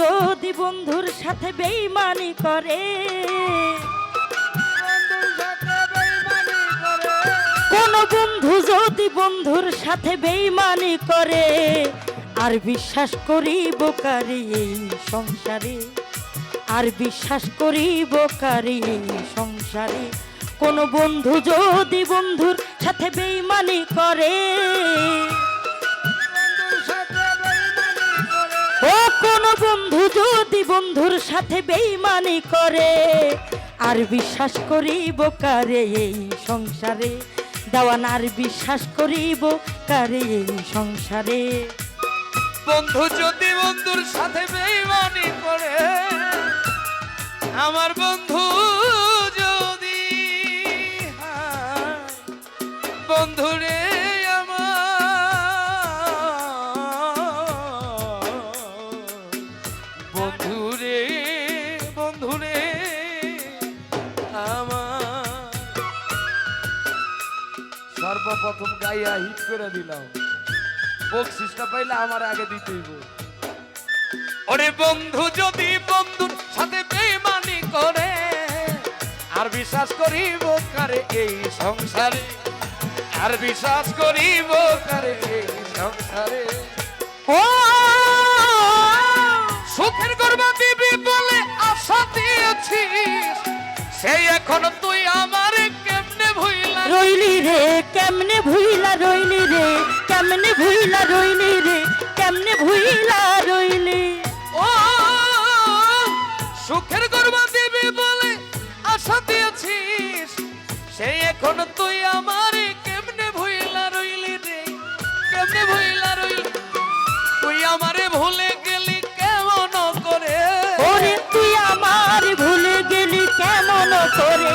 যদি বন্ধুর সাথে বেইমানি করে, কোন বন্ধু যদি বন্ধুর সাথে বেইমানি করে, আর বিশ্বাস কারি এই সংসারে, আর বিশ্বাস কারি এই সংসারে, কোন বন্ধু যদি বন্ধুর সাথে বেইমানি করে কোন বন্ধু যদি বন্ধুর সাথে বেইমানি করে, আর বিশ্বাস করিব কারে এই সংসারে? দেওয়ান, আর বিশ্বাস করিব কারে এই সংসারে? বন্ধু যদি বন্ধুর সাথে বেইমানি করে, আমার বন্ধু সর্বপ্রথম গাইয়া হিট করে দিলাম। বকশিসটা পাইলে আমার আগে দিতেই ওরে বন্ধু, যদি বন্ধুর সাথে বেমানি করে, আর বিশ্বাস করিব কারে এই সংসারে? আর বিশ্বাস করিব কারে এই সংসারে? ও, সুখের গর্ব দিবি বলে আশা দিয়েছিস, সেই এখন তুই রে কেমনে ভুইলা রইলি রে কেমনে ভুইলা রইলি রে কেমনে ভুইলা রইলি? ও সুখের গর্ব দিবি বলে আশা দিয়েছিস সেই এখন তুই আমার কেমনে ভুইলা রইলি রে কেমনে ভুইলা রইলি? তুই আমারে ভুলে গেলি কেমন করে? ওরে তুই আমার ভুলে গেলি কেমন করে?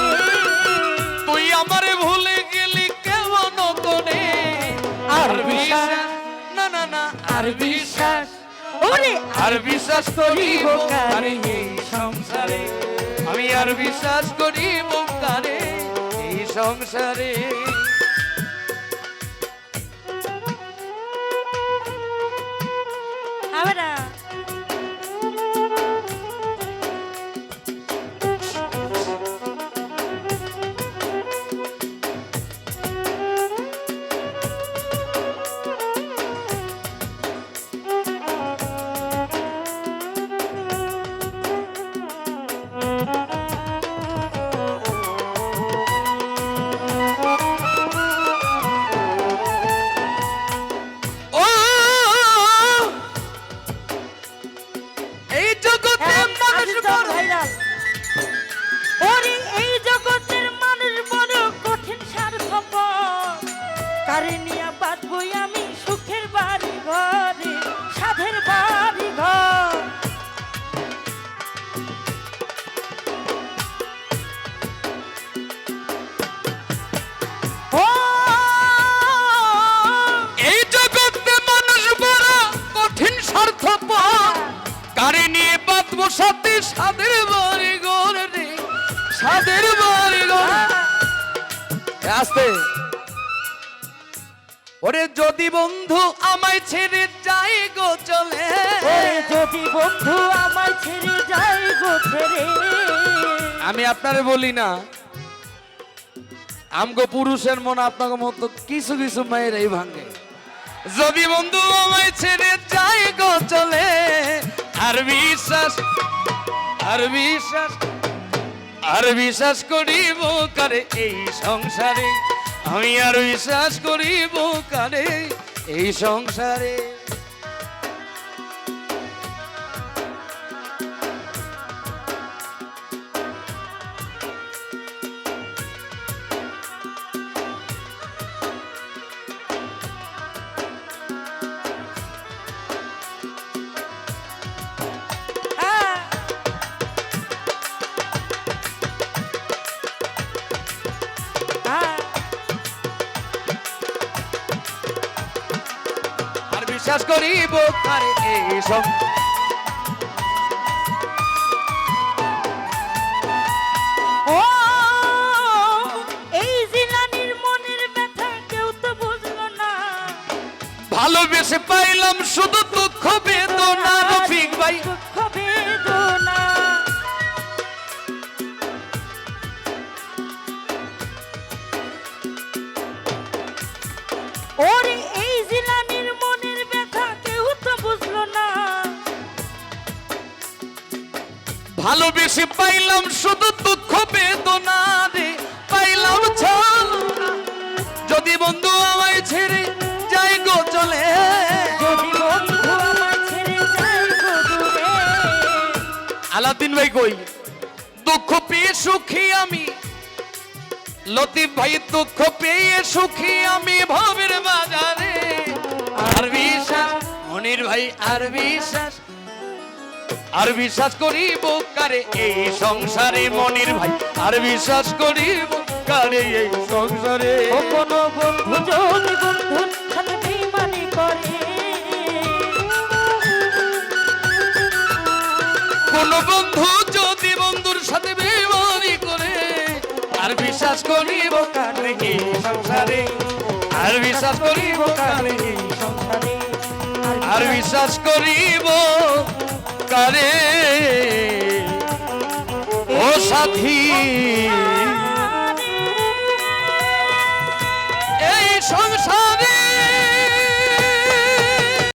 আর বিশ্বাস ওরে আর বিশ্বাস করিব কারে এই সংসারে? আমি আর বিশ্বাস করিব কারে এই সংসারে? আসতে। ওরে যদি বন্ধু আমায় ছেড়ে যাই গো চলে। ওরে যদি বন্ধু আমার ছেড়ে যায় গো ছেড়ে। আমি আপনারে বলি না আমগো পুরুষের মন আপনাকে মতো কিছু কিছু মায়ের এই ভাঙে। যদি বন্ধু আমায় ছেড়ে যাই গো চলে আর বিশ্বাস আর বিশ্বাস আর বিশ্বাস করিব কারে এই সংসারে? আমি আর বিশ্বাস করিব কারে এই সংসারে? বিশ্বাস করিব কারে এই সং ও এই জিলানির মনের ব্যথা কেউ তো বুঝলো না। ভালোবেসে পাইলাম শুধু দুঃখ ভালোবেসে পাইলাম শুধু দুঃখ বেদনা রে। পাইলাম ছলনা। যদি বন্ধু আমায় ছেড়ে যাই গো চলে। আলাদিন ভাই কই? দুঃখ পেয়ে সুখী আমি। লতিফ ভাই দুঃখ পেয়ে সুখী আমি ভবের বাজারে। আর বিশ্বাস মনির ভাই আর বিশ্বাস আর বিশ্বাস করিব কারে এই সংসারে মনির ভাই? আর বিশ্বাস করিব কারে এই সংসারে? কোনো বন্ধু যদি বন্ধুর সাথে বেইমানি করে? কোন বন্ধু যদি বন্ধুর সাথে বেমানি করে? আর বিশ্বাস করিব কারে এই সংসারে? আর বিশ্বাস করিব কারে এই সংসারে? আর বিশ্বাস করিব কারে ও সাথী। এই সঙ্গ